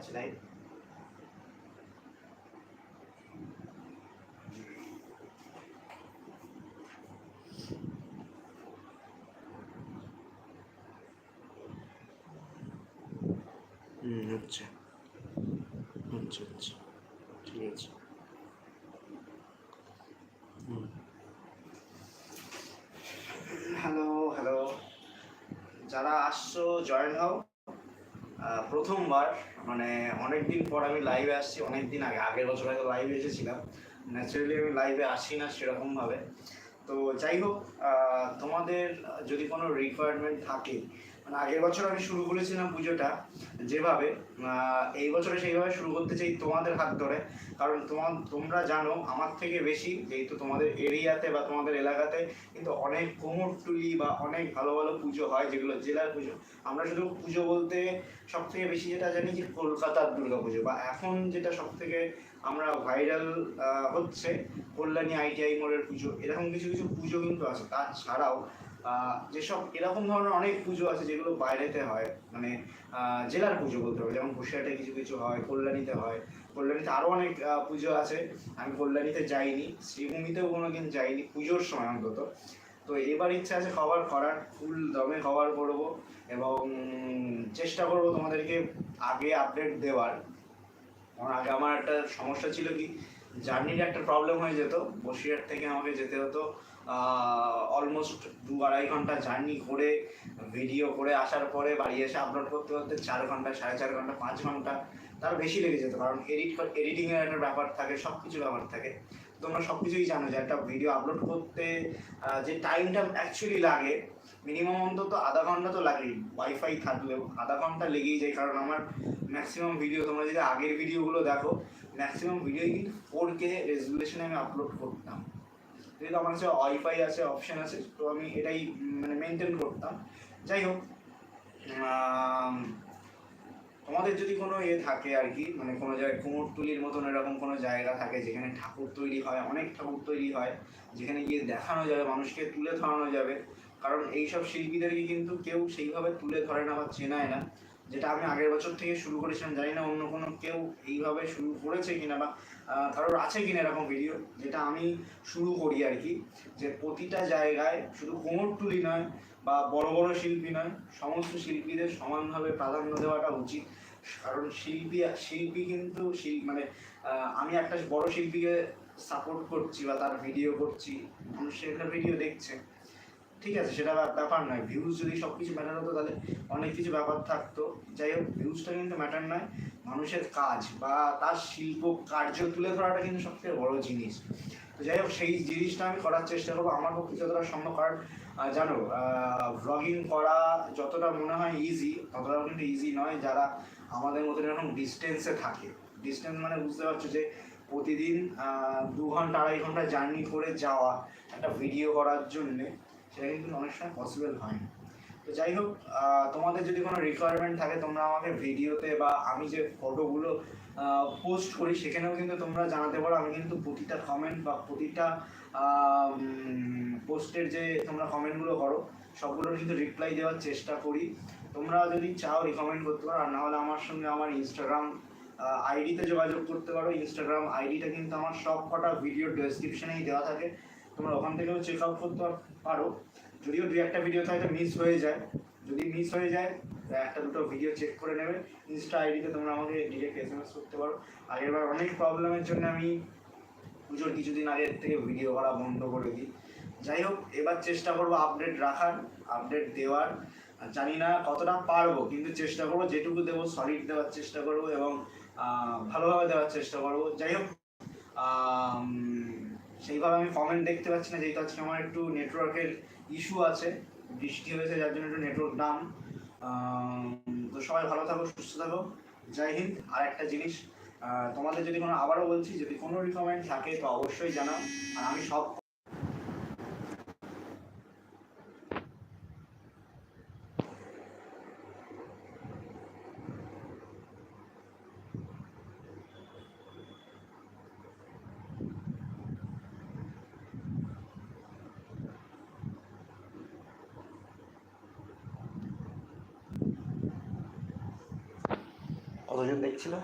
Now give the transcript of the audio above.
দেখাচ্ছে লাইভ হুম হচ্ছে। হচ্ছে হচ্ছে। ঠিক আছে। হ্যালো হ্যালো যারা আসছো জয়েন হও। প্রথমবার মানে অনেক দিন পর আমি লাইভে আসছি অনেক দিন আগে, আগের বছর হয়তো লাইভে এসেছিলাম। ন্যাচারালি আমি লাইভে আসি না সেরকমভাবে। তো যাই হোক তোমাদের যদি কোনো রিকোয়ারমেন্ট থাকে মানে আগের বছর আমি শুরু করেছিলাম পুজোটা, যেভাবে এই বছরে সেইভাবে শুরু করতে চাই তোমাদের হাত ধরে। কারণ তোমার তোমরা জানো, আমার থেকে বেশি যেহেতু তোমাদের এরিয়াতে বা তোমাদের এলাকাতে কিন্তু অনেক কোমরটুলি বা অনেক ভালো ভালো পুজো হয়, যেগুলো জেলার পুজো। আমরা শুধু পুজো বলতে সব থেকে বেশি যেটা জানি যে কলকাতার দুর্গা পুজো বা এখন যেটা সব থেকে আমরা ভাইরাল হচ্ছে কল্যাণী আইটিআই মোড়ের পুজো। এরকম কিছু কিছু পুজো কিন্তু আছে। তাছাড়াও যেসব এরকম ধরনের অনেক পুজো আছে যেগুলো বাইরেতে হয় মানে জেলার পুজো বলতে হবে যেমন বসিরহাটে কিছু কিছু হয়, কল্যাণীতে হয়। কল্যাণীতে আরও অনেক পুজো আছে, আমি কল্যাণীতে যাইনি, শ্রীভূমিতেও কোনোদিন যাইনি, পুজোর সময় অন্তত। তো এবার ইচ্ছা আছে কভার করার, ফুল দমে কভার করব এবং চেষ্টা করব তোমাদেরকে আগে আপডেট দেওয়ার। কারণ আগে আমার একটা সমস্যা ছিল কি, জার্নির একটা প্রবলেম হয়ে যেত, বসিরহাট থেকে আমাকে যেতে হতো অলমোস্ট দু আড়াই ঘণ্টা জার্নি করে ভিডিও করে আসার পরে বাড়ি এসে আপলোড করতে করতে চার ঘণ্টা, সাড়ে চার ঘণ্টা, পাঁচ ঘণ্টা, তার বেশি লেগে যেত। কারণ এডিট এডিটিংয়ের একটা ব্যাপার থাকে সব কিছু ব্যাপার থাকে। তোমরা সব কিছুই জানো যে একটা ভিডিও আপলোড করতে যে টাইমটা অ্যাকচুয়ালি লাগে মিনিমাম অন্তত আধা ঘণ্টা তো লাগেই ওয়াইফাই থাকলেও। আধা ঘণ্টা লেগেই যায়, কারণ আমার ম্যাক্সিমাম ভিডিও তোমরা যদি আগের ভিডিওগুলো দেখো ম্যাক্সিমাম ভিডিওই কিন্তু ফোর কে রেজুলেশনে আমি আপলোড করতাম। যেহেতু আমার কাছে ওয়াইফাই আছে, অপশন আছে, তো আমি এটাই মানে মেনটেন করতাম। যাই হোক তোমাদের যদি কোনো ইয়ে থাকে আর কি মানে কোনো জায়গায় কুমোরটুলির মতন এরকম কোনো জায়গা থাকে যেখানে ঠাকুর তৈরি হয়, অনেক ঠাকুর তৈরি হয়, যেখানে গিয়ে দেখানো যাবে, মানুষকে তুলে ধরানো যাবে, কারণ এইসব শিল্পীদেরকে কিন্তু কেউ সেইভাবে তুলে ধরে না বা চেনায় না। যেটা আমি আগের বছর থেকে শুরু করেছিলাম, জানি না অন্য কোনো কেউ এইভাবে শুরু করেছে কিনা বা কারোর আছে কিনা এরকম ভিডিও যেটা আমি শুরু করি আর কি। যে প্রতিটা জায়গায় শুধু কোমরটুলি নয় বা বড় বড় শিল্পী নয়, সমস্ত শিল্পীদের সমানভাবে প্রাধান্য দেওয়াটা উচিত। কারণ শিল্পী শিল্পী কিন্তু মানে আমি একটা বড় শিল্পীকে সাপোর্ট করছি বা তার ভিডিও করছি, মানুষ সেটার ভিডিও দেখছে। ঠিক আছে, সেটা ব্যাপ- ব্যাপার নয়। ভিউজ যদি সব কিছু ম্যাটার হতো, তাহলে অনেক কিছু ব্যাপার থাকতো। যাই হোক ভিউজটা কিন্তু ম্যাটার নয়। মানুষের কাজ বা তার শিল্প কার্য তুলে ধরাটা কিন্তু সবথেকে বড় জিনিস। তো যাই হোক, সেই জিনিসটা আমি করার চেষ্টা করব। আমার পক্ষে যতটা সম্ভব, কারণ জানো ভ্লগিং করা যতটা মনে হয় ইজি ততটাও কিন্তু ইজি নয়। যারা আমাদের মতন এরকম ডিস্টেন্সে থাকে। ডিস্টেন্স মানে বুঝতে পারছ যে, প্রতিদিন দু ঘণ্টা, আড়াই ঘণ্টা জার্নি করে যাওয়া, একটা ভিডিও করার জন্যে সেটা কিন্তু অনেক সময় পসিবল হয় না তো যাই হোক তোমাদের যদি কোনো রিকোয়ারমেন্ট থাকে, তোমরা আমাকে ভিডিওতে বা আমি যে ফটোগুলো পোস্ট করি, সেখানেও কিন্তু তোমরা জানাতে পারো। আমি কিন্তু প্রতিটা কমেন্ট বা প্রতিটা পোস্টের যে তোমরা কমেন্টগুলো করো, সবগুলোর কিন্তু রিপ্লাই দেওয়ার চেষ্টা করি। তোমরা যদি চাও রিকমেন্ড করতে পারো, আর না হলে আমার সঙ্গে আমার ইনস্টাগ্রাম আইডিতে যোগাযোগ করতে পারো। ইনস্টাগ্রাম আইডিটা কিন্তু আমার সব কটা ভিডিও ডেসক্রিপশনেই দেওয়া থাকে। তোমরা ওখান থেকেও চেক আউট করতে পারো। যদিও দু একটা ভিডিও হয়তো মিস হয়ে যায়। যদি মিস হয়ে যায় একটা দুটো ভিডিও চেক করে নেবে। ইনস্টা আইডিতে তোমরা আমাকে ডিরেক্ট এস এম এস করতে পারো। আগেরবার অনেক প্রবলেমের জন্য আমি পুজোর কিছুদিন আগের থেকে ভিডিও করা বন্ধ করে দিই। যাই হোক, এবার চেষ্টা করব আপডেট রাখার আপডেট দেওয়ার। জানি না কতটা পারব, কিন্তু চেষ্টা করব, যেটুকু দেবো সলিড দেওয়ার চেষ্টা করব এবং ভালোভাবে দেওয়ার চেষ্টা করব। যাই হোক সেইভাবে আমি কমেন্ট দেখতে পাচ্ছি না, যেহেতু আজকে আমার একটু নেটওয়ার্কের ইস্যু আছে, বৃষ্টি হয়েছে, যার জন্য একটু নেটওয়ার্ক ডাউন তো সবাই ভালো থাকো, সুস্থ থাকো। জয় হিন্দ। আর একটা জিনিস তোমাদের যদি কোনো, আবারও বলছি, যদি কোনো রিকমেন্ড থাকে, তো অবশ্যই জানাও। আর আমি সব কতজন দেখছিল